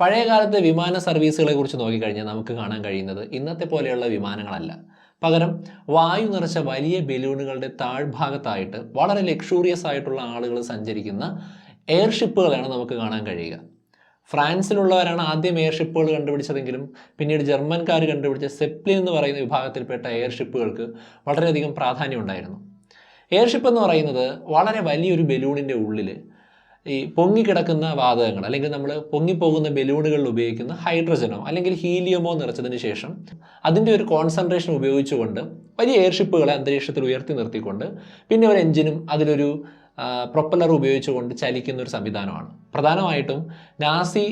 പഴയ കാലത്തെ വിമാന സർവീസുകളെ കുറിച്ച് നോക്കിക്കഴിഞ്ഞാൽ നമുക്ക് കാണാൻ കഴിയുന്നത് ഇന്നത്തെ പോലെയുള്ള വിമാനങ്ങളല്ല. പകരം വായു നിറച്ച വലിയ ബലൂണുകളുടെ താഴ്ഭാഗത്തായിട്ട് വളരെ ലക്ഷൂറിയസ് ആയിട്ടുള്ള ആളുകൾ സഞ്ചരിക്കുന്ന എയർഷിപ്പുകളാണ് നമുക്ക് കാണാൻ കഴിയുക. ഫ്രാൻസിലുള്ളവരാണ് ആദ്യം എയർഷിപ്പുകൾ കണ്ടുപിടിച്ചതെങ്കിലും പിന്നീട് ജർമ്മൻകാർ കണ്ടുപിടിച്ച സെപ്ലിൻ എന്ന് പറയുന്ന വിഭാഗത്തിൽപ്പെട്ട എയർഷിപ്പുകൾക്ക് വളരെയധികം പ്രാധാന്യം ഉണ്ടായിരുന്നു. എയർഷിപ്പ് എന്ന് പറയുന്നത് വളരെ വലിയൊരു ബലൂണിന്റെ ഉള്ളിൽ ഈ പൊങ്ങിക്കിടക്കുന്ന വാതകങ്ങൾ അല്ലെങ്കിൽ നമ്മൾ പൊങ്ങിപ്പോകുന്ന ബലൂണുകളിൽ ഉപയോഗിക്കുന്ന ഹൈഡ്രജനോ അല്ലെങ്കിൽ ഹീലിയമോ നിറച്ചതിന് ശേഷം അതിന്റെ ഒരു കോൺസെൻട്രേഷൻ ഉപയോഗിച്ചുകൊണ്ട് വലിയ എയർഷിപ്പുകളെ അന്തരീക്ഷത്തിൽ ഉയർത്തി നിർത്തിക്കൊണ്ട് പിന്നെ ഒരു എഞ്ചിനും അതിലൊരു പ്രൊപ്പലർ ഉപയോഗിച്ചുകൊണ്ട് ചലിക്കുന്ന ഒരു സംവിധാനമാണ്. പ്രധാനമായിട്ടും നാസി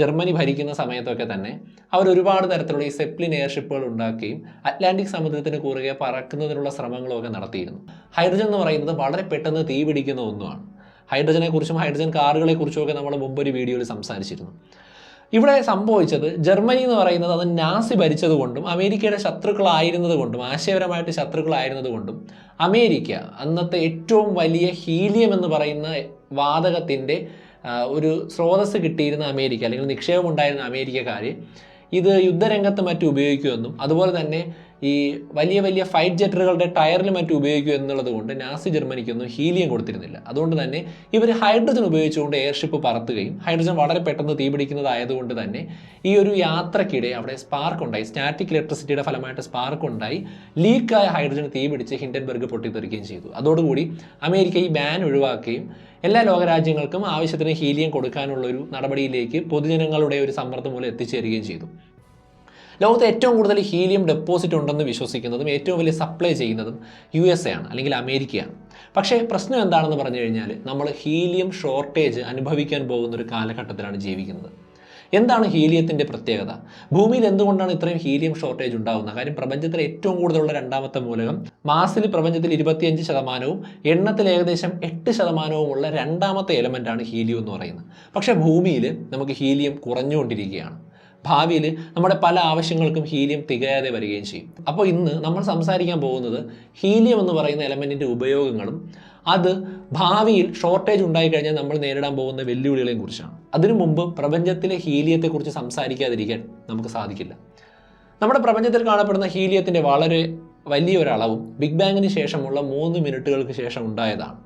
ജർമ്മനി ഭരിക്കുന്ന സമയത്തൊക്കെ തന്നെ അവർ ഒരുപാട് തരത്തിലുള്ള ഈ സെപ്ലിൻ എയർഷിപ്പുകൾ ഉണ്ടാക്കുകയും അറ്റ്ലാന്റിക് സമുദ്രത്തിന് കുറുകെ പറക്കുന്നതിനുള്ള ശ്രമങ്ങളൊക്കെ നടത്തിയിരുന്നു. ഹൈഡ്രജൻ എന്ന് പറയുന്നത് വളരെ പെട്ടെന്ന് തീപിടിക്കുന്ന ഒന്നുമാണ്. ഹൈഡ്രജനെ കുറിച്ചും ഹൈഡ്രജൻ കാറുകളെ കുറിച്ചും ഒക്കെ നമ്മൾ മുമ്പൊരു വീഡിയോയിൽ സംസാരിച്ചിരുന്നു. ഇവിടെ സംഭവിച്ചത് ജർമ്മനി എന്ന് പറയുന്നത് അത് നാസി ഭരിച്ചതുകൊണ്ടും അമേരിക്കയുടെ ശത്രുക്കളായിരുന്നതുകൊണ്ടും ആശയപരമായിട്ട് ശത്രുക്കളായിരുന്നത് കൊണ്ടും അമേരിക്ക അന്നത്തെ ഏറ്റവും വലിയ ഹീലിയം എന്ന് പറയുന്ന വാതകത്തിന്റെ ഒരു സ്രോതസ് കിട്ടിയിരുന്ന അമേരിക്ക അല്ലെങ്കിൽ നിക്ഷേപം ഉണ്ടായിരുന്ന അമേരിക്കക്കാർ ഇത് യുദ്ധരംഗത്ത് മറ്റും ഉപയോഗിക്കുമെന്നും അതുപോലെ തന്നെ ഈ വലിയ വലിയ ഫൈറ്റ് ജെറ്ററുകളുടെ ടയറിൽ മറ്റും ഉപയോഗിക്കും എന്നുള്ളത് കൊണ്ട് നാസി ജർമ്മനിക്കൊന്നും ഹീലിയം കൊടുത്തിരുന്നില്ല. അതുകൊണ്ട് തന്നെ ഇവർ ഹൈഡ്രജൻ ഉപയോഗിച്ചുകൊണ്ട് എയർഷിപ്പ് പറത്തുകയും ഹൈഡ്രജൻ വളരെ പെട്ടെന്ന് തീപിടിക്കുന്നതായതുകൊണ്ട് തന്നെ ഈ ഒരു യാത്രക്കിടെ അവിടെ സ്പാർക്ക് ഉണ്ടായി. സ്റ്റാറ്റിക് ഇലക്ട്രിസിറ്റിയുടെ ഫലമായിട്ട് സ്പാർക്ക് ഉണ്ടായി. ലീക്കായ ഹൈഡ്രജൻ തീപിടിച്ച് ഹിൻഡൻബർഗ് പൊട്ടിത്തെറിക്കുകയും ചെയ്തു. അതോടുകൂടി അമേരിക്ക ഈ ബാൻ ഒഴിവാക്കുകയും എല്ലാ ലോകരാജ്യങ്ങൾക്കും ആവശ്യത്തിന് ഹീലിയം കൊടുക്കാനുള്ള ഒരു നടപടിയിലേക്ക് പൊതുജനങ്ങളുടെ ഒരു സമ്മർദ്ദം മൂലം എത്തിച്ചേരുകയും ചെയ്തു. ലോകത്ത് ഏറ്റവും കൂടുതൽ ഹീലിയം ഡെപ്പോസിറ്റ് ഉണ്ടെന്ന് വിശ്വസിക്കുന്നതും ഏറ്റവും വലിയ സപ്ലൈ ചെയ്യുന്നതും യു എസ് എ ആണ് അല്ലെങ്കിൽ അമേരിക്കയാണ്. പക്ഷേ പ്രശ്നം എന്താണെന്ന് പറഞ്ഞു കഴിഞ്ഞാൽ നമ്മൾ ഹീലിയം ഷോർട്ടേജ് അനുഭവിക്കാൻ പോകുന്ന ഒരു കാലഘട്ടത്തിലാണ് ജീവിക്കുന്നത്. എന്താണ് ഹീലിയത്തിന്റെ പ്രത്യേകത? ഭൂമിയിൽ എന്തുകൊണ്ടാണ് ഇത്രയും ഹീലിയം ഷോർട്ടേജ് ഉണ്ടാകുന്നത്? കാര്യം പ്രപഞ്ചത്തിലെ ഏറ്റവും കൂടുതലുള്ള രണ്ടാമത്തെ മൂലകം മാസിൽ പ്രപഞ്ചത്തിൽ ഇരുപത്തിയഞ്ച് ശതമാനവും എണ്ണത്തിൽ ഏകദേശം എട്ട് ശതമാനവുമുള്ള രണ്ടാമത്തെ എലമെന്റാണ് ഹീലിയം എന്ന് പറയുന്നത്. പക്ഷേ ഭൂമിയിൽ നമുക്ക് ഹീലിയം കുറഞ്ഞുകൊണ്ടിരിക്കുകയാണ്. ഭാവിയിൽ നമ്മുടെ പല ആവശ്യങ്ങൾക്കും ഹീലിയം തികയാതെ വരികയും ചെയ്യും. അപ്പോൾ ഇന്ന് നമ്മൾ സംസാരിക്കാൻ പോകുന്നത് ഹീലിയം എന്ന് പറയുന്ന എലമെന്റിന്റെ ഉപയോഗങ്ങളും അത് ഭാവിയിൽ ഷോർട്ടേജ് ഉണ്ടായിക്കഴിഞ്ഞാൽ നമ്മൾ നേരിടാൻ പോകുന്ന വെല്ലുവിളികളെയും കുറിച്ചാണ്. അതിനു മുമ്പ് പ്രപഞ്ചത്തിലെ ഹീലിയത്തെക്കുറിച്ച് സംസാരിക്കാതിരിക്കാൻ നമുക്ക് സാധിക്കില്ല. നമ്മുടെ പ്രപഞ്ചത്തിൽ കാണപ്പെടുന്ന ഹീലിയത്തിന്റെ വളരെ വലിയൊരളവും ബിഗ് ബാങ്ങിന് ശേഷമുള്ള മൂന്ന് മിനിറ്റുകൾക്ക് ശേഷം ഉണ്ടായതാണ്.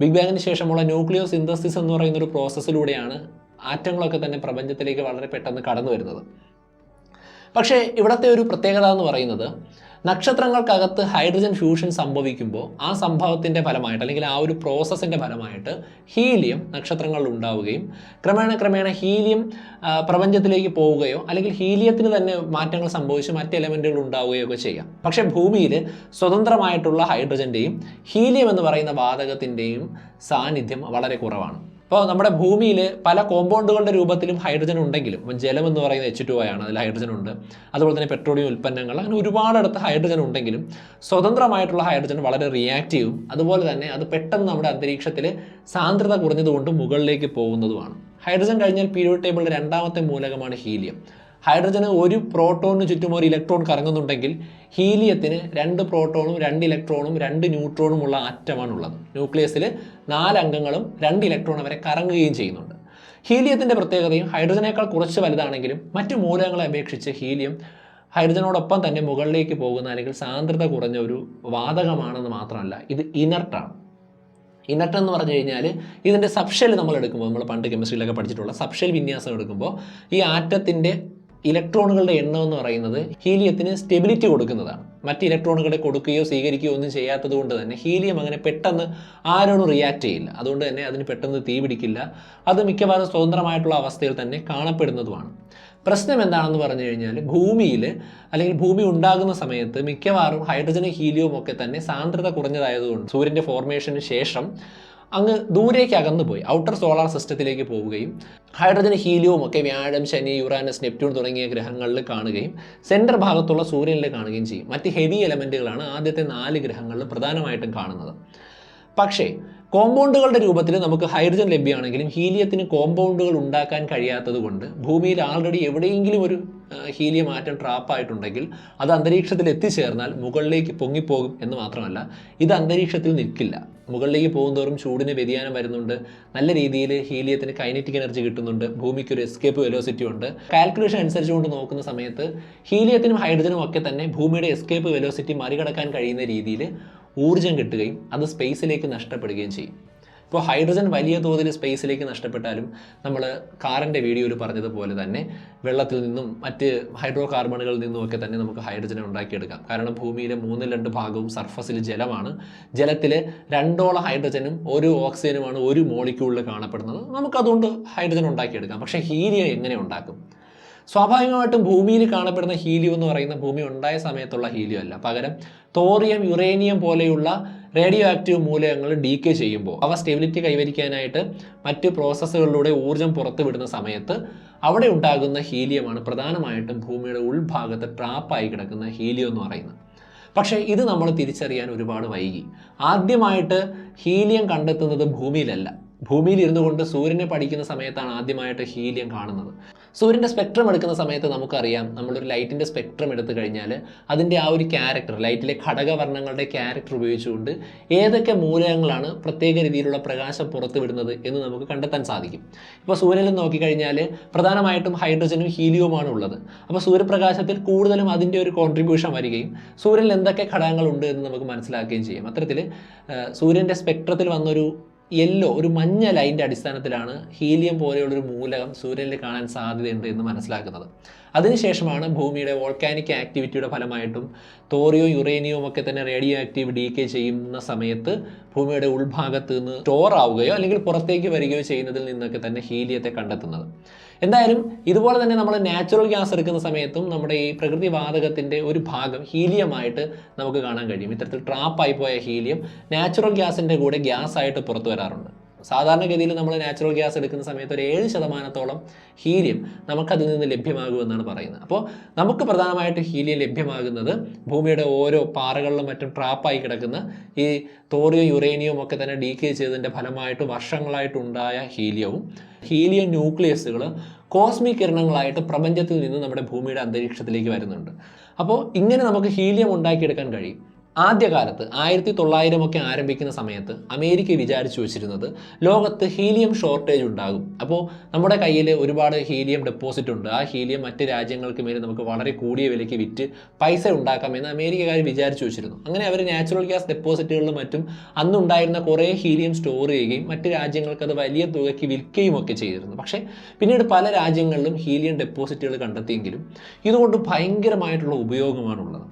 ബിഗ് ബാങ്ങിന് ശേഷമുള്ള ന്യൂക്ലിയോ സിന്തസിസ് എന്ന് പറയുന്ന ഒരു പ്രോസസ്സിലൂടെയാണ് ആറ്റങ്ങളൊക്കെ തന്നെ പ്രപഞ്ചത്തിലേക്ക് വളരെ പെട്ടെന്ന് കടന്നു വരുന്നത്. പക്ഷേ ഇവിടുത്തെ ഒരു പ്രത്യേകത എന്ന് പറയുന്നത് നക്ഷത്രങ്ങൾക്കകത്ത് ഹൈഡ്രജൻ ഫ്യൂഷൻ സംഭവിക്കുമ്പോൾ ആ സംഭവത്തിന്റെ ഫലമായിട്ട് അല്ലെങ്കിൽ ആ ഒരു പ്രോസസ്സിന്റെ ഫലമായിട്ട് ഹീലിയം നക്ഷത്രങ്ങളിൽ ഉണ്ടാവുകയും ക്രമേണ ക്രമേണ ഹീലിയം പ്രപഞ്ചത്തിലേക്ക് പോവുകയോ അല്ലെങ്കിൽ ഹീലിയത്തിന് തന്നെ മാറ്റങ്ങൾ സംഭവിച്ച് മറ്റ് എലമെന്റുകൾ ഉണ്ടാവുകയോ ഒക്കെ ചെയ്യാം. പക്ഷേ ഭൂമിയിൽ സ്വതന്ത്രമായിട്ടുള്ള ഹൈഡ്രജന്റെയും ഹീലിയം എന്ന് പറയുന്ന വാതകത്തിന്റെയും സാന്നിധ്യം വളരെ കുറവാണ്. അപ്പോൾ നമ്മുടെ ഭൂമിയിൽ പല കോമ്പൗണ്ടുകളുടെ രൂപത്തിലും ഹൈഡ്രജൻ ഉണ്ടെങ്കിലും ഇപ്പം ജലം എന്ന് പറയുന്നത് എച്ച് ടു ആണ് അതിൽ ഹൈഡ്രജൻ ഉണ്ട്. അതുപോലെ തന്നെ പെട്രോളിയം ഉൽപ്പന്നങ്ങൾ അങ്ങനെ ഒരുപാടടുത്ത് ഹൈഡ്രജൻ ഉണ്ടെങ്കിലും സ്വതന്ത്രമായിട്ടുള്ള ഹൈഡ്രജൻ വളരെ റിയാക്റ്റീവും അതുപോലെ തന്നെ അത് പെട്ടെന്ന് നമ്മുടെ അന്തരീക്ഷത്തിൽ സാന്ദ്രത കുറഞ്ഞതുകൊണ്ട് മുകളിലേക്ക് പോകുന്നതുമാണ്. ഹൈഡ്രജൻ കഴിഞ്ഞാൽ പീരിയോഡ് ടേബിളിലെ രണ്ടാമത്തെ മൂലകമാണ് ഹീലിയം ഹൈഡ്രജന് ഒരു പ്രോട്ടോണിന് ചുറ്റും ഒരു ഇലക്ട്രോൺ കറങ്ങുന്നുണ്ടെങ്കിൽ ഹീലിയത്തിന് രണ്ട് പ്രോട്ടോണും രണ്ട് ഇലക്ട്രോണും രണ്ട് ന്യൂട്രോണും ഉള്ള ആറ്റമാണ് ഉള്ളത് ന്യൂക്ലിയസിൽ നാല് അംഗങ്ങളും രണ്ട് ഇലക്ട്രോൺ വരെ കറങ്ങുകയും ചെയ്യുന്നുണ്ട്. ഹീലിയത്തിന്റെ പ്രത്യേകതയും ഹൈഡ്രജനേക്കാൾ കുറച്ച് വലുതാണെങ്കിലും മറ്റു മൂലകങ്ങളെ അപേക്ഷിച്ച് ഹീലിയം ഹൈഡ്രജനോടൊപ്പം തന്നെ മുകളിലേക്ക് പോകുന്ന അല്ലെങ്കിൽ സാന്ദ്രത കുറഞ്ഞ ഒരു വാതകമാണെന്ന് മാത്രമല്ല ഇത് ഇനർട്ടാണ്. ഇനർട്ട് എന്ന് പറഞ്ഞു കഴിഞ്ഞാൽ ഇതിന്റെ സബ്ഷെൽ നമ്മൾ എടുക്കുമ്പോൾ നമ്മൾ പണ്ട് കെമിസ്ട്രിയിലൊക്കെ പഠിച്ചിട്ടുള്ള സബ്ഷെൽ വിന്യാസം എടുക്കുമ്പോൾ ഈ ആറ്റത്തിന്റെ ഇലക്ട്രോണുകളുടെ എണ്ണം എന്ന് പറയുന്നത് ഹീലിയത്തിന് സ്റ്റെബിലിറ്റി കൊടുക്കുന്നതാണ്. മറ്റ് ഇലക്ട്രോണുകളെ കൊടുക്കുകയോ സ്വീകരിക്കുകയോ ഒന്നും ചെയ്യാത്തത് കൊണ്ട് തന്നെ ഹീലിയം അങ്ങനെ പെട്ടെന്ന് ആരോടും റിയാക്ട് ചെയ്യില്ല. അതുകൊണ്ട് തന്നെ അതിന് പെട്ടെന്ന് തീ പിടിക്കില്ല. അത് മിക്കവാറും സ്വതന്ത്രമായിട്ടുള്ള അവസ്ഥയിൽ തന്നെ കാണപ്പെടുന്നതുമാണ്. പ്രശ്നം എന്താണെന്ന് പറഞ്ഞു കഴിഞ്ഞാൽ ഭൂമിയിൽ അല്ലെങ്കിൽ ഭൂമി ഉണ്ടാകുന്ന സമയത്ത് മിക്കവാറും ഹൈഡ്രജനും ഹീലിയവും ഒക്കെ തന്നെ സാന്ദ്രത കുറഞ്ഞതായതുകൊണ്ട് സൂര്യന്റെ ഫോർമേഷന് ശേഷം അങ്ങ് ദൂരേക്ക് അകന്നു പോയി ഔട്ടർ സോളാർ സിസ്റ്റത്തിലേക്ക് പോവുകയും ഹൈഡ്രജൻ ഹീലിയവും ഒക്കെ വ്യാഴം ശനി യുറാനസ് നെപ്റ്റ്യൂൺ തുടങ്ങിയ ഗ്രഹങ്ങളിൽ കാണുകയും സെന്റർ ഭാഗത്തുള്ള സൂര്യനിൽ കാണുകയും ചെയ്യും. മറ്റ് ഹെവി എലമെന്റുകളാണ് ആദ്യത്തെ നാല് ഗ്രഹങ്ങളിൽ പ്രധാനമായിട്ടും കാണുന്നത്. പക്ഷേ കോമ്പൗണ്ടുകളുടെ രൂപത്തിൽ നമുക്ക് ഹൈഡ്രജൻ ലഭ്യമാണെങ്കിലും ഹീലിയത്തിന് കോമ്പൗണ്ടുകൾ ഉണ്ടാക്കാൻ കഴിയാത്തത് കൊണ്ട് ഭൂമിയിൽ ആൾറെഡി എവിടെയെങ്കിലും ഒരു ഹീലിയം ആറ്റം ട്രാപ്പായിട്ടുണ്ടെങ്കിൽ അത് അന്തരീക്ഷത്തിൽ എത്തിച്ചേർന്നാൽ മുകളിലേക്ക് പൊങ്ങിപ്പോകും എന്ന് മാത്രമല്ല ഇത് അന്തരീക്ഷത്തിൽ നിൽക്കില്ല. മുകളിലേക്ക് പോകുന്തോറും ചൂടിന് വ്യതിയാനം വരുന്നുണ്ട്. നല്ല രീതിയിൽ ഹീലിയത്തിന് കൈനറ്റിക് എനർജി കിട്ടുന്നുണ്ട്. ഭൂമിക്ക് ഒരു എസ്കേപ്പ് വെലോസിറ്റി ഉണ്ട്. കാൽക്കുലേഷൻ അനുസരിച്ചുകൊണ്ട് നോക്കുന്ന സമയത്ത് ഹീലിയത്തിനും ഹൈഡ്രജനും ഒക്കെ തന്നെ ഭൂമിയുടെ എസ്കേപ്പ് വെലോസിറ്റി മറികടക്കാൻ കഴിയുന്ന രീതിയിൽ ഊർജം കിട്ടുകയും അത് സ്പേസിലേക്ക് നഷ്ടപ്പെടുകയും ചെയ്യും. ഇപ്പോൾ ഹൈഡ്രജൻ വലിയ തോതിൽ സ്പേസിലേക്ക് നഷ്ടപ്പെട്ടാലും നമ്മൾ കാറിന്റെ വീഡിയോയിൽ പറഞ്ഞതുപോലെ തന്നെ വെള്ളത്തിൽ നിന്നും മറ്റ് ഹൈഡ്രോ കാർബണുകളിൽ നിന്നുമൊക്കെ തന്നെ നമുക്ക് ഹൈഡ്രജനെ ഉണ്ടാക്കിയെടുക്കാം. കാരണം ഭൂമിയിലെ മൂന്നിൽ രണ്ട് ഭാഗവും സർഫസിൽ ജലമാണ്. ജലത്തിൽ രണ്ടോളം ഹൈഡ്രജനും ഒരു ഓക്സിജനുമാണ് ഒരു മോളിക്യൂളിൽ കാണപ്പെടുന്നത്. നമുക്കതുകൊണ്ട് ഹൈഡ്രജൻ ഉണ്ടാക്കിയെടുക്കാം. പക്ഷേ ഹീലിയം എങ്ങനെ ഉണ്ടാക്കും? സ്വാഭാവികമായിട്ടും ഭൂമിയിൽ കാണപ്പെടുന്ന ഹീലിയം എന്ന് പറയുന്ന ഭൂമി ഉണ്ടായ സമയത്തുള്ള ഹീലിയം അല്ല. പകരം തോറിയം യുറേനിയം പോലെയുള്ള റേഡിയോ ആക്റ്റീവ് മൂലകങ്ങൾ ഡീക്കേ ചെയ്യുമ്പോൾ അവ സ്റ്റെബിലിറ്റി കൈവരിക്കാനായിട്ട് മറ്റ് പ്രോസസ്സുകളിലൂടെ ഊർജം പുറത്തുവിടുന്ന സമയത്ത് അവിടെ ഉണ്ടാകുന്ന ഹീലിയമാണ് പ്രധാനമായിട്ടും ഭൂമിയുടെ ഉൾഭാഗത്ത് ട്രാപ്പായി കിടക്കുന്ന ഹീലിയം എന്ന് പറയുന്നത്. പക്ഷേ ഇത് നമ്മൾ തിരിച്ചറിയാൻ ഒരുപാട് വൈകി. ആദ്യമായിട്ട് ഹീലിയം കണ്ടെത്തുന്നത് ഭൂമിയിലല്ല. ഭൂമിയിൽ ഇരുന്നു കൊണ്ട് സൂര്യനെ പഠിക്കുന്ന സമയത്താണ് ആദ്യമായിട്ട് ഹീലിയം കാണുന്നത്. സൂര്യന്റെ സ്പെക്ട്രം എടുക്കുന്ന സമയത്ത് നമുക്കറിയാം. നമ്മളൊരു ലൈറ്റിന്റെ സ്പെക്ട്രം എടുത്തു കഴിഞ്ഞാൽ അതിന്റെ ആ ഒരു ക്യാരക്ടർ ലൈറ്റിലെ ഘടകവർണങ്ങളുടെ ക്യാരക്ടർ ഉപയോഗിച്ചുകൊണ്ട് ഏതൊക്കെ മൂലകങ്ങളാണ് പ്രത്യേക രീതിയിലുള്ള പ്രകാശം പുറത്തുവിടുന്നത് എന്ന് നമുക്ക് കണ്ടെത്താൻ സാധിക്കും. ഇപ്പോൾ സൂര്യനിൽ നോക്കിക്കഴിഞ്ഞാൽ പ്രധാനമായിട്ടും ഹൈഡ്രജനും ഹീലിയവുമാണ് ഉള്ളത്. അപ്പോൾ സൂര്യപ്രകാശത്തിൽ കൂടുതലും അതിന്റെ ഒരു കോൺട്രിബ്യൂഷൻ വരികയും സൂര്യനിൽ എന്തൊക്കെ ഘടകങ്ങളുണ്ട് എന്ന് നമുക്ക് മനസ്സിലാക്കുകയും ചെയ്യും. അത്തരത്തിൽ സൂര്യന്റെ സ്പെക്ട്രത്തിൽ വന്നൊരു യെല്ലോ ഒരു മഞ്ഞ ലൈന്റെ അടിസ്ഥാനത്തിലാണ് ഹീലിയം പോലെയുള്ളൊരു മൂലകം സൂര്യനിൽ കാണാൻ സാധ്യതയുണ്ട് എന്ന് മനസ്സിലാക്കുന്നത്. അതിനുശേഷമാണ് ഭൂമിയുടെ വോൾക്കാനിക് ആക്ടിവിറ്റിയുടെ ഫലമായിട്ടും തോറിയോ യുറേനിയവും ഒക്കെ തന്നെ റേഡിയോ ആക്റ്റീവ് ഡീക്കേ ചെയ്യുന്ന സമയത്ത് ഭൂമിയുടെ ഉൾഭാഗത്ത് നിന്ന് സ്റ്റോർ ആവുകയോ അല്ലെങ്കിൽ പുറത്തേക്ക് വരികയോ ചെയ്യുന്നതിൽ നിന്നൊക്കെ തന്നെ ഹീലിയത്തെ കണ്ടെത്തുന്നത്. എന്തായാലും ഇതുപോലെ തന്നെ നമ്മൾ നാച്ചുറൽ ഗ്യാസ് എടുക്കുന്ന സമയത്തും നമ്മുടെ ഈ പ്രകൃതി വാതകത്തിന്റെ ഒരു ഭാഗം ഹീലിയമായിട്ട് നമുക്ക് കാണാൻ കഴിയും. ഇത്തരത്തിൽ ട്രാപ്പായി പോയ ഹീലിയം നാച്ചുറൽ ഗ്യാസിന്റെ കൂടെ ഗ്യാസ് ആയിട്ട് പുറത്തു വരാറുണ്ട്. സാധാരണഗതിയിൽ നമ്മൾ നാച്ചുറൽ ഗ്യാസ് എടുക്കുന്ന സമയത്ത് ഒരു ഏഴ് ശതമാനത്തോളം ഹീലിയം നമുക്കതിൽ നിന്ന് ലഭ്യമാകുമെന്നാണ് പറയുന്നത്. അപ്പോൾ നമുക്ക് പ്രധാനമായിട്ട് ഹീലിയം ലഭ്യമാകുന്നത് ഭൂമിയുടെ ഓരോ പാറകളിലും മറ്റും ട്രാപ്പായി കിടക്കുന്ന ഈ തോറിയോ യുറേനിയം ഒക്കെ തന്നെ ഡീക്കേ ചെയ്തതിന്റെ ഫലമായിട്ട് വർഷങ്ങളായിട്ടുണ്ടായ ഹീലിയവും ഹീലിയം ന്യൂക്ലിയസുകൾ കോസ്മിക് കിരണങ്ങളായിട്ട് പ്രപഞ്ചത്തിൽ നിന്ന് നമ്മുടെ ഭൂമിയുടെ അന്തരീക്ഷത്തിലേക്ക് വരുന്നുണ്ട്. അപ്പോൾ ഇങ്ങനെ നമുക്ക് ഹീലിയം ഉണ്ടാക്കിയെടുക്കാൻ കഴിയും. ആദ്യകാലത്ത് ആയിരത്തി തൊള്ളായിരം ഒക്കെ ആരംഭിക്കുന്ന സമയത്ത് അമേരിക്ക വിചാരിച്ചു വെച്ചിരുന്നത് ലോകത്ത് ഹീലിയം ഷോർട്ടേജ് ഉണ്ടാകും. അപ്പോൾ നമ്മുടെ കയ്യിൽ ഒരുപാട് ഹീലിയം ഡെപ്പോസിറ്റ് ഉണ്ട്. ആ ഹീലിയം മറ്റ് രാജ്യങ്ങൾക്ക് മേലെ നമുക്ക് വളരെ കൂടിയ വിലയ്ക്ക് വിറ്റ് പൈസ ഉണ്ടാക്കാമെന്ന് അമേരിക്കക്കാർ വിചാരിച്ചു വെച്ചിരുന്നു. അങ്ങനെ അവർ നാച്ചുറൽ ഗ്യാസ് ഡെപ്പോസിറ്റുകളിലും മറ്റും അന്നുണ്ടായിരുന്ന കുറേ ഹീലിയം സ്റ്റോർ ചെയ്യുകയും മറ്റ് രാജ്യങ്ങൾക്ക് അത് വലിയ തുകയ്ക്ക് വിൽക്കുകയും ഒക്കെ ചെയ്തിരുന്നു. പക്ഷേ പിന്നീട് പല രാജ്യങ്ങളിലും ഹീലിയം ഡെപ്പോസിറ്റുകൾ കണ്ടെത്തിയെങ്കിലും ഇതുകൊണ്ട് ഭയങ്കരമായിട്ടുള്ള ഉപയോഗമാണുള്ളത്.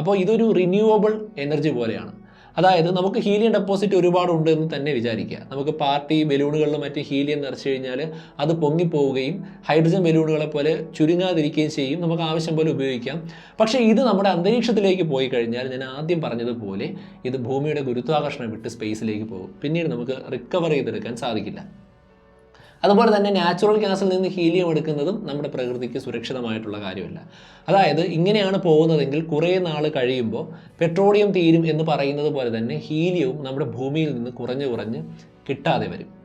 അപ്പോൾ ഇതൊരു റിന്യൂവബിൾ എനർജി പോലെയാണ്. അതായത് നമുക്ക് ഹീലിയം ഡെപ്പോസിറ്റ് ഒരുപാട് ഉണ്ട് എന്ന് തന്നെ വിചാരിക്കുക. നമുക്ക് പാർട്ടി ബലൂണുകളിലും മറ്റ് ഹീലിയം നിറച്ചു കഴിഞ്ഞാൽ അത് പൊങ്ങിപ്പോവുകയും ഹൈഡ്രജൻ ബലൂണുകളെ പോലെ ചുരുങ്ങാതിരിക്കുകയും ചെയ്യും. നമുക്ക് ആവശ്യം പോലെ ഉപയോഗിക്കാം. പക്ഷേ ഇത് നമ്മുടെ അന്തരീക്ഷത്തിലേക്ക് പോയി കഴിഞ്ഞാൽ ഞാൻ ആദ്യം പറഞ്ഞതുപോലെ ഇത് ഭൂമിയുടെ ഗുരുത്വാകർഷണം വിട്ട് സ്പേസിലേക്ക് പോകും. പിന്നീട് നമുക്ക് റിക്കവർ ചെയ്തെടുക്കാൻ സാധിക്കില്ല. അതുപോലെ തന്നെ നാച്ചുറൽ ഗ്യാസിൽ നിന്ന് ഹീലിയം എടുക്കുന്നതും നമ്മുടെ പ്രകൃതിക്ക് സുരക്ഷിതമായിട്ടുള്ള കാര്യമല്ല. അതായത് ഇങ്ങനെയാണ് പോകുന്നതെങ്കിൽ കുറേ നാൾ കഴിയുമ്പോൾ പെട്രോളിയം തീരും എന്ന് പറയുന്നത് പോലെ തന്നെ ഹീലിയവും നമ്മുടെ ഭൂമിയിൽ നിന്ന് കുറഞ്ഞ് കുറഞ്ഞ് കിട്ടാതെ വരും.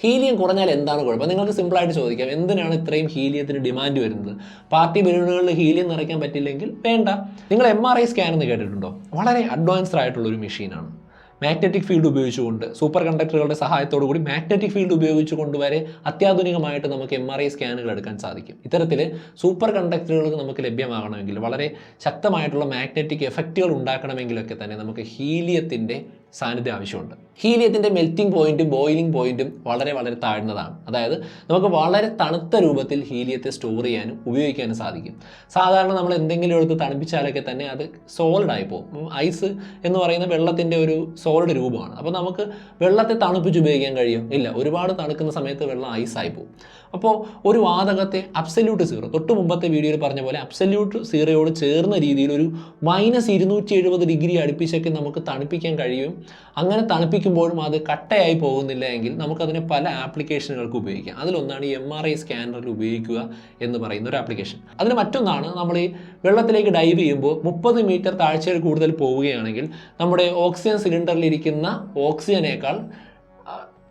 ഹീലിയം കുറഞ്ഞാൽ എന്താണ് കുഴപ്പം? നിങ്ങൾക്ക് സിമ്പിളായിട്ട് ചോദിക്കാം. എന്തിനാണ് ഇത്രയും ഹീലിയത്തിന് ഡിമാൻഡ് വരുന്നത്? പാർട്ടി ബലൂണുകളിൽ ഹീലിയം നിറയ്ക്കാൻ പറ്റില്ലെങ്കിൽ വേണ്ട. നിങ്ങൾ എം ആർ ഐ സ്കാൻ എന്ന് കേട്ടിട്ടുണ്ടോ? വളരെ അഡ്വാൻസ്ഡ് ആയിട്ടുള്ള ഒരു മെഷീനാണ് മാഗ്നറ്റിക് ഫീൽഡ് ഉപയോഗിച്ചുകൊണ്ട് സൂപ്പർ കണ്ടക്ടറുകളുടെ സഹായത്തോടു കൂടി മാഗ്നറ്റിക് ഫീൽഡ് ഉപയോഗിച്ചുകൊണ്ട് വരെ അത്യാധുനികമായിട്ട് നമുക്ക് എം ആർ ഐ സ്കാനുകൾ എടുക്കാൻ സാധിക്കും. ഇത്തരത്തിൽ സൂപ്പർ കണ്ടക്ടറുകൾക്ക് നമുക്ക് ലഭ്യമാകണമെങ്കിൽ വളരെ ശക്തമായിട്ടുള്ള മാഗ്നറ്റിക് എഫക്റ്റുകൾ ഉണ്ടാക്കണമെങ്കിലൊക്കെ തന്നെ നമുക്ക് ഹീലിയത്തിന്റെ സാന്നിധ്യം ആവശ്യമുണ്ട്. ഹീലിയത്തിന്റെ മെൽറ്റിംഗ് പോയിന്റും ബോയിലിംഗ് പോയിന്റും വളരെ വളരെ താഴ്ന്നതാണ്. അതായത് നമുക്ക് വളരെ തണുത്ത രൂപത്തിൽ ഹീലിയത്തെ സ്റ്റോർ ചെയ്യാനും ഉപയോഗിക്കാനും സാധിക്കും. സാധാരണ നമ്മൾ എന്തെങ്കിലും എടുത്ത് തണുപ്പിച്ചാലൊക്കെ തന്നെ അത് സോളിഡ് ആയി പോകും. ഐസ് എന്ന് പറയുന്ന വെള്ളത്തിന്റെ ഒരു സോളിഡ് രൂപമാണ്. അപ്പോൾ നമുക്ക് വെള്ളത്തെ തണുപ്പിച്ച് ഉപയോഗിക്കാൻ കഴിയും. ഇല്ല ഒരുപാട് തണുക്കുന്ന സമയത്ത് വെള്ളം ഐസായി പോകും. അപ്പോൾ ഒരു വാതകത്തെ അബ്സല്യൂട്ട് സീറോ തൊട്ട് മുമ്പത്തെ വീഡിയോയിൽ പറഞ്ഞ പോലെ അബ്സല്യൂട്ട് സീറോയോട് ചേർന്ന രീതിയിൽ ഒരു മൈനസ് ഇരുന്നൂറ്റി എഴുപത് ഡിഗ്രി അടുപ്പിച്ചൊക്കെ നമുക്ക് തണുപ്പിക്കാൻ കഴിയും. അങ്ങനെ തണുപ്പിക്കുമ്പോഴും അത് കട്ടയായി പോകുന്നില്ല എങ്കിൽ നമുക്കതിനെ പല ആപ്ലിക്കേഷനുകൾക്ക് ഉപയോഗിക്കാം. അതിലൊന്നാണ് ഈ എം ആർ ഐ സ്കാനറിൽ ഉപയോഗിക്കുക എന്ന് പറയുന്ന ഒരു ആപ്ലിക്കേഷൻ. അതിന് മറ്റൊന്നാണ് നമ്മൾ ഈ വെള്ളത്തിലേക്ക് ഡൈവ് ചെയ്യുമ്പോൾ മുപ്പത് മീറ്റർ താഴ്ചയിൽ കൂടുതൽ പോവുകയാണെങ്കിൽ നമ്മുടെ ഓക്സിജൻ സിലിണ്ടറിൽ ഇരിക്കുന്ന ഓക്സിജനേക്കാൾ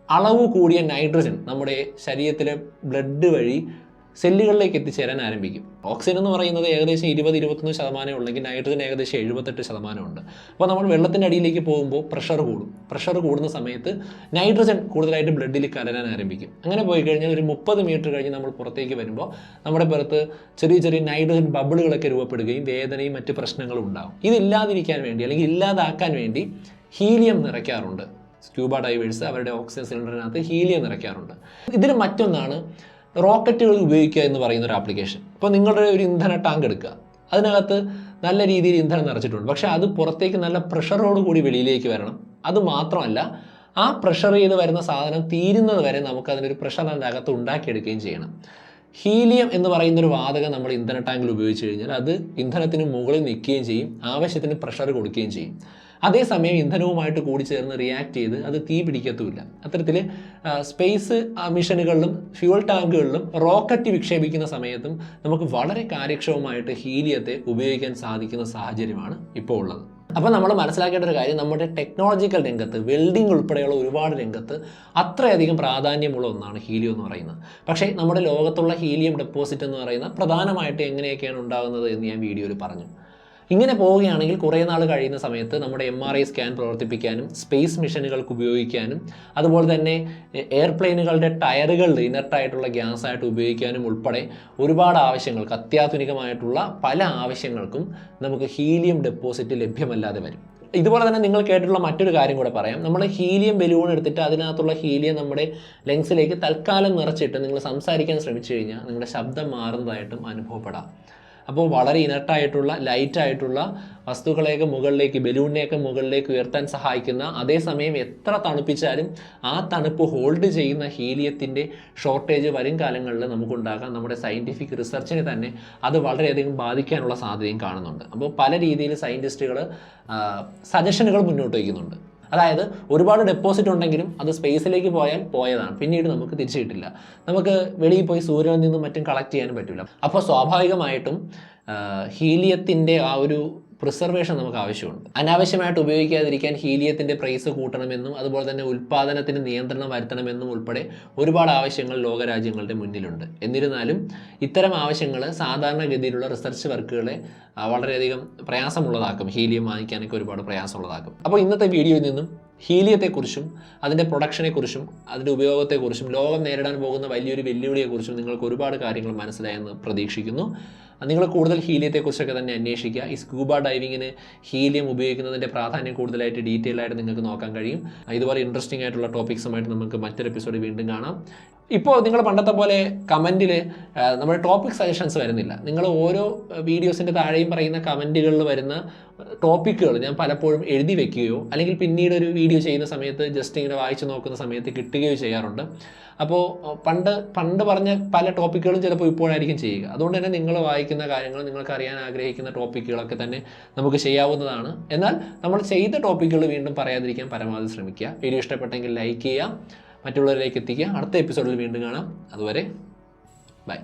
അളവ് കൂടിയ നൈട്രജൻ നമ്മുടെ ശരീരത്തിലെ ബ്ലഡ് വഴി സെല്ലുകളിലേക്ക് എത്തിച്ചേരാൻ ആരംഭിക്കും. ഓക്സിജൻ എന്ന് പറയുന്നത് ഏകദേശം ഇരുപത് ഇരുപത്തൊന്ന് ശതമാനം ഉണ്ടെങ്കിൽ നൈട്രജൻ ഏകദേശം എഴുപത്തെട്ട് ശതമാനമുണ്ട്. അപ്പോൾ നമ്മൾ വെള്ളത്തിന്റെ അടിയിലേക്ക് പോകുമ്പോൾ പ്രഷർ കൂടും. പ്രഷർ കൂടുന്ന സമയത്ത് നൈട്രജൻ കൂടുതലായിട്ട് ബ്ലഡിൽ കലരാൻ ആരംഭിക്കും. അങ്ങനെ പോയി കഴിഞ്ഞാൽ ഒരു മുപ്പത് മീറ്റർ കഴിഞ്ഞ് നമ്മൾ പുറത്തേക്ക് വരുമ്പോൾ നമ്മുടെ പുറത്ത് ചെറിയ ചെറിയ നൈട്രജൻ ബബിളുകളൊക്കെ രൂപപ്പെടുകയും വേദനയും മറ്റ് പ്രശ്നങ്ങളും ഉണ്ടാകും. ഇതില്ലാതിരിക്കാൻ വേണ്ടി അല്ലെങ്കിൽ ഇല്ലാതാക്കാൻ വേണ്ടി ഹീലിയം നിറയ്ക്കാറുണ്ട്. സ്ക്യൂബ ഡൈവേഴ്സ് അവരുടെ ഓക്സിജൻ സിലിണ്ടറിനകത്ത് ഹീലിയം നിറയ്ക്കാറുണ്ട്. ഇതിന് മറ്റൊന്നാണ് റോക്കറ്റുകൾ ഉപയോഗിക്കുക എന്ന് പറയുന്ന ഒരു ആപ്ലിക്കേഷൻ ഇപ്പോൾ നിങ്ങളുടെ ഒരു ഇന്ധന ടാങ്ക് എടുക്കുക. അതിനകത്ത് നല്ല രീതിയിൽ ഇന്ധനം നിറച്ചിട്ടുണ്ട്. പക്ഷേ അത് പുറത്തേക്ക് നല്ല പ്രഷറോട് കൂടി വെളിയിലേക്ക് വരണം. അത് മാത്രമല്ല ആ പ്രഷർ ചെയ്ത് വരുന്ന സാധനം തീരുന്നത് വരെ നമുക്ക് അതിനൊരു പ്രഷർ അതിന്റെ അകത്ത് ഉണ്ടാക്കിയെടുക്കുകയും ചെയ്യണം. ഹീലിയം എന്ന് പറയുന്ന ഒരു വാതകം നമ്മൾ ഇന്ധന ടാങ്കിൽ ഉപയോഗിച്ച് കഴിഞ്ഞാൽ അത് ഇന്ധനത്തിന് മുകളിൽ നിൽക്കുകയും ചെയ്യും. ആവശ്യത്തിന് പ്രഷർ കൊടുക്കുകയും ചെയ്യും. അതേസമയം ഇന്ധനവുമായിട്ട് കൂടി ചേർന്ന് റിയാക്ട് ചെയ്ത് അത് തീ പിടിക്കത്തുമില്ല. അത്തരത്തിൽ സ്പേസ് മിഷനുകളിലും ഫ്യൂൾ ടാങ്കുകളിലും റോക്കറ്റ് വിക്ഷേപിക്കുന്ന സമയത്തും നമുക്ക് വളരെ കാര്യക്ഷമമായിട്ട് ഹീലിയത്തെ ഉപയോഗിക്കാൻ സാധിക്കുന്ന സാഹചര്യമാണ് ഇപ്പോൾ ഉള്ളത്. അപ്പോൾ നമ്മൾ മനസ്സിലാക്കേണ്ട ഒരു കാര്യം നമ്മുടെ ടെക്നോളജിക്കൽ രംഗത്ത് വെൽഡിംഗ് ഉൾപ്പെടെയുള്ള ഒരുപാട് രംഗത്ത് അത്രയധികം പ്രാധാന്യമുള്ള ഒന്നാണ് ഹീലിയം എന്ന് പറയുന്നത്. പക്ഷേ നമ്മുടെ ലോകത്തുള്ള ഹീലിയം ഡെപ്പോസിറ്റ് എന്ന് പറയുന്ന പ്രധാനമായിട്ട് എങ്ങനെയൊക്കെയാണ് ഉണ്ടാകുന്നത് എന്ന് ഞാൻ വീഡിയോയിൽ പറഞ്ഞു. ഇങ്ങനെ പോവുകയാണെങ്കിൽ കുറേ നാൾ കഴിയുന്ന സമയത്ത് നമ്മുടെ എം ആർ ഐ സ്കാൻ പ്രവർത്തിപ്പിക്കാനും സ്പേസ് മിഷനുകൾക്ക് ഉപയോഗിക്കാനും അതുപോലെ തന്നെ എയർപ്ലെയിനുകളുടെ ടയറുകളിൽ ഇനർട്ടായിട്ടുള്ള ഗ്യാസ് ആയിട്ട് ഉപയോഗിക്കാനും ഉൾപ്പെടെ ഒരുപാട് ആവശ്യങ്ങൾക്ക് അത്യാധുനികമായിട്ടുള്ള പല ആവശ്യങ്ങൾക്കും നമുക്ക് ഹീലിയം ഡെപ്പോസിറ്റ് ലഭ്യമല്ലാതെ വരും. ഇതുപോലെ തന്നെ നിങ്ങൾ കേട്ടിട്ടുള്ള മറ്റൊരു കാര്യം കൂടെ പറയാം. നമ്മൾ ഹീലിയം ബലൂൺ എടുത്തിട്ട് അതിനകത്തുള്ള ഹീലിയം നമ്മുടെ ലങ്സിലേക്ക് തൽക്കാലം നിറച്ചിട്ട് നിങ്ങൾ സംസാരിക്കാൻ ശ്രമിച്ചു കഴിഞ്ഞാൽ നിങ്ങളുടെ ശബ്ദം മാറുന്നതായിട്ടും അനുഭവപ്പെടാം. അപ്പോൾ വളരെ ഇനട്ടായിട്ടുള്ള ലൈറ്റായിട്ടുള്ള വസ്തുക്കളെയൊക്കെ മുകളിലേക്ക് ബലൂണിനെയൊക്കെ മുകളിലേക്ക് ഉയർത്താൻ സഹായിക്കുന്ന അതേസമയം എത്ര തണുപ്പിച്ചാലും ആ തണുപ്പ് ഹോൾഡ് ചെയ്യുന്ന ഹീലിയത്തിന്റെ ഷോർട്ടേജ് വരും കാലങ്ങളിൽ നമുക്കുണ്ടാകാം. നമ്മുടെ സയന്റിഫിക് റിസർച്ചിനെ തന്നെ അത് വളരെയധികം ബാധിക്കാനുള്ള സാധ്യതയും കാണുന്നുണ്ട്. അപ്പോൾ പല രീതിയിൽ സയന്റിസ്റ്റുകൾ സജഷനുകൾ മുന്നോട്ട് വയ്ക്കുന്നുണ്ട്. അതായത് ഒരുപാട് ഡെപ്പോസിറ്റ് ഉണ്ടെങ്കിലും അത് സ്പേസിലേക്ക് പോയാൽ പോയതാണ്. പിന്നീട് നമുക്ക് തിരിച്ചു കിട്ടില്ല. നമുക്ക് വെളിയിൽ പോയി സൂര്യനിൽ നിന്നും മറ്റും കളക്ട് ചെയ്യാനും പറ്റില്ല അപ്പോൾ സ്വാഭാവികമായിട്ടും ഹീലിയത്തിന്റെ ആ ഒരു പ്രിസർവേഷൻ നമുക്ക് ആവശ്യമുണ്ട്. അനാവശ്യമായിട്ട് ഉപയോഗിക്കാതിരിക്കാൻ ഹീലിയത്തിന്റെ പ്രൈസ് കൂട്ടണമെന്നും അതുപോലെ തന്നെ ഉൽപ്പാദനത്തിന് നിയന്ത്രണം വരുത്തണമെന്നും ഉൾപ്പെടെ ഒരുപാട് ആവശ്യങ്ങൾ ലോകരാജ്യങ്ങളുടെ മുന്നിലുണ്ട്. എന്നിരുന്നാലും ഇത്തരം ആവശ്യങ്ങൾ സാധാരണഗതിയിലുള്ള റിസർച്ച് വർക്കുകളെ വളരെയധികം പ്രയാസമുള്ളതാക്കും. ഹീലിയം വാങ്ങിക്കാനൊക്കെ ഒരുപാട് പ്രയാസമുള്ളതാക്കും. അപ്പോൾ ഇന്നത്തെ വീഡിയോയിൽ നിന്നും ഹീലിയത്തെക്കുറിച്ചും അതിന്റെ പ്രൊഡക്ഷനെക്കുറിച്ചും അതിന്റെ ഉപയോഗത്തെക്കുറിച്ചും ലോകം നേരിടാൻ പോകുന്ന വലിയൊരു വെല്ലുവിളിയെക്കുറിച്ചും നിങ്ങൾക്ക് ഒരുപാട് കാര്യങ്ങൾ മനസ്സിലായെന്ന് പ്രതീക്ഷിക്കുന്നു. നിങ്ങൾ കൂടുതൽ ഹീലിയത്തെക്കുറിച്ചൊക്കെ തന്നെ അന്വേഷിക്കുക. ഈ സ്കൂബ ഡൈവിങ്ങിന് ഹീലിയം ഉപയോഗിക്കുന്നതിന്റെ പ്രാധാന്യം കൂടുതലായിട്ട് ഡീറ്റെയിൽ ആയിട്ട് നിങ്ങൾക്ക് നോക്കാൻ കഴിയും. ഇതുപോലെ ഇൻട്രസ്റ്റിംഗ് ആയിട്ടുള്ള ടോപ്പിക്സുമായിട്ട് നമുക്ക് മറ്റൊരു എപ്പിസോഡ് വീണ്ടും കാണാം. ഇപ്പോൾ നിങ്ങൾ പണ്ടത്തെ പോലെ കമന്റിൽ നമ്മൾ ടോപ്പിക് സജഷൻസ് വരുന്നില്ല. നിങ്ങൾ ഓരോ വീഡിയോസിന്റെ താഴെയും പറയുന്ന കമന്റുകളിൽ വരുന്ന ടോപ്പിക്കുകൾ ഞാൻ പലപ്പോഴും എഴുതി വെക്കുകയോ അല്ലെങ്കിൽ പിന്നീട് ഒരു വീഡിയോ ചെയ്യുന്ന സമയത്ത് ജസ്റ്റ് ഇങ്ങനെ വായിച്ചു നോക്കുന്ന സമയത്ത് കിട്ടുകയോ ചെയ്യാറുണ്ട്. അപ്പോൾ പണ്ട് പണ്ട് പറഞ്ഞ പല ടോപ്പിക്കുകളും ചിലപ്പോൾ ഇപ്പോഴായിരിക്കും ചെയ്യുക. അതുകൊണ്ട് തന്നെ നിങ്ങൾ വായിക്കുന്ന കാര്യങ്ങൾ നിങ്ങൾക്ക് അറിയാൻ ആഗ്രഹിക്കുന്ന ടോപ്പിക്കുകളൊക്കെ തന്നെ നമുക്ക് ചെയ്യാവുന്നതാണ്. എന്നാൽ നമ്മൾ ചെയ്ത ടോപ്പിക്കുകൾ വീണ്ടും പറയാതിരിക്കാൻ പരമാവധി ശ്രമിക്കുക. വീഡിയോ ഇഷ്ടപ്പെട്ടെങ്കിൽ ലൈക്ക് ചെയ്യുക. മറ്റുള്ളവരിലേക്ക് എത്തിക്കുക. അടുത്ത എപ്പിസോഡിൽ വീണ്ടും കാണാം. അതുവരെ ബൈ